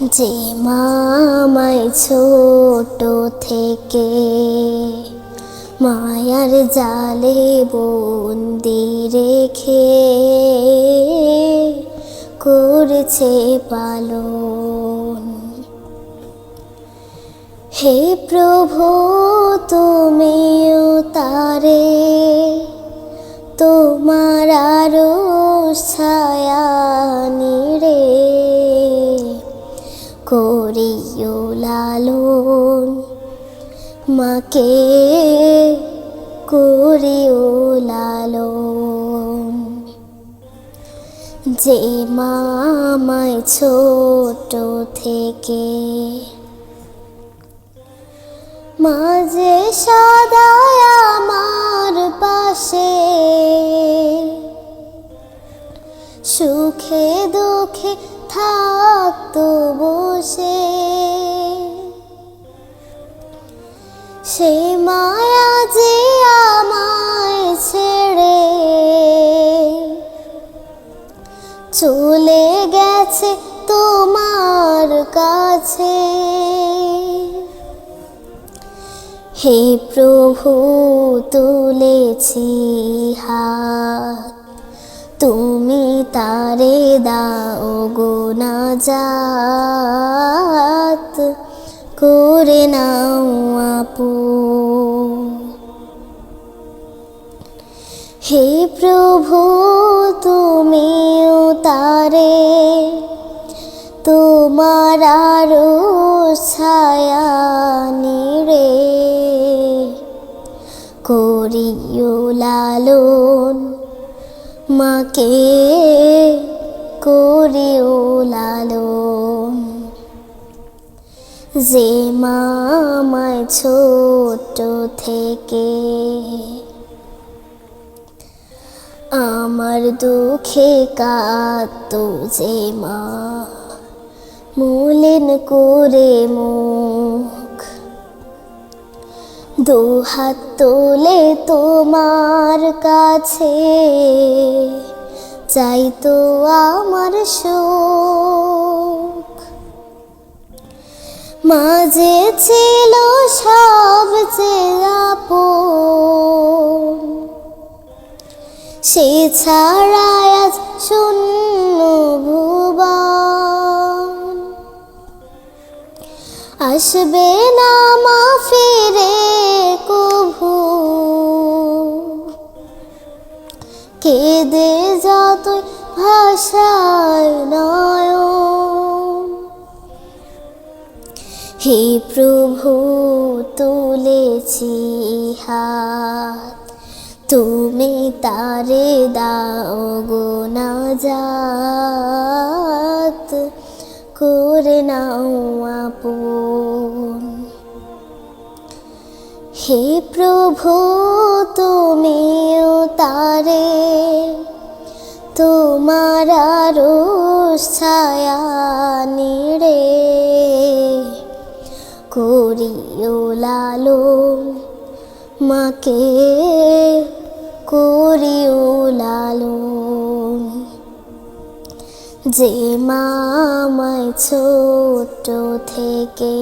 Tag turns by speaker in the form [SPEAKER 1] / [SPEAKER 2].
[SPEAKER 1] যে মামায় ছোট থেকে মায়ার জালে বন্দি রেখে করেছে পালন। হে প্রভু তুমিও তারে করিও লালন মাকে করিও লালন যে মামায় ছোট থেকে, মাঝে সদায় আমার পাশে, সুখে দুঃখে থাকতো বসে। চলে গেছে তোমার কাছে। হে প্রভু, তুলেছি হাত। তুমি তারে দাও গো না যাত করে নাও আপু হে প্রভু, তুমিও তারে। তোমার আরও ছায়া নিরে। করিও লালন, মাকে করিও লালন। যে মামায় ছোট থেকে আমার দুঃখে কাত যে মা। মলিন করে মুখ। দু হাত তোলে তোমার কাছে। চাইতো আমার সুখ। মাঝে ছিল সবচেয়ে আপন সে ছাড়া আজ শূন্য ভুবন। আসবে না মা ফিরে কভু। কেঁদে যতই ভাষায় নয় হে প্রভু, তুলেছি হাত। তুমি তারে দাও গো না যাত করে নাও আপন। হে প্রভু, তুমিও তারে, তোমার আরও ছায়া নিরে করিও লালন। মাকে করিও লালন যে মামায় ছোট থেকে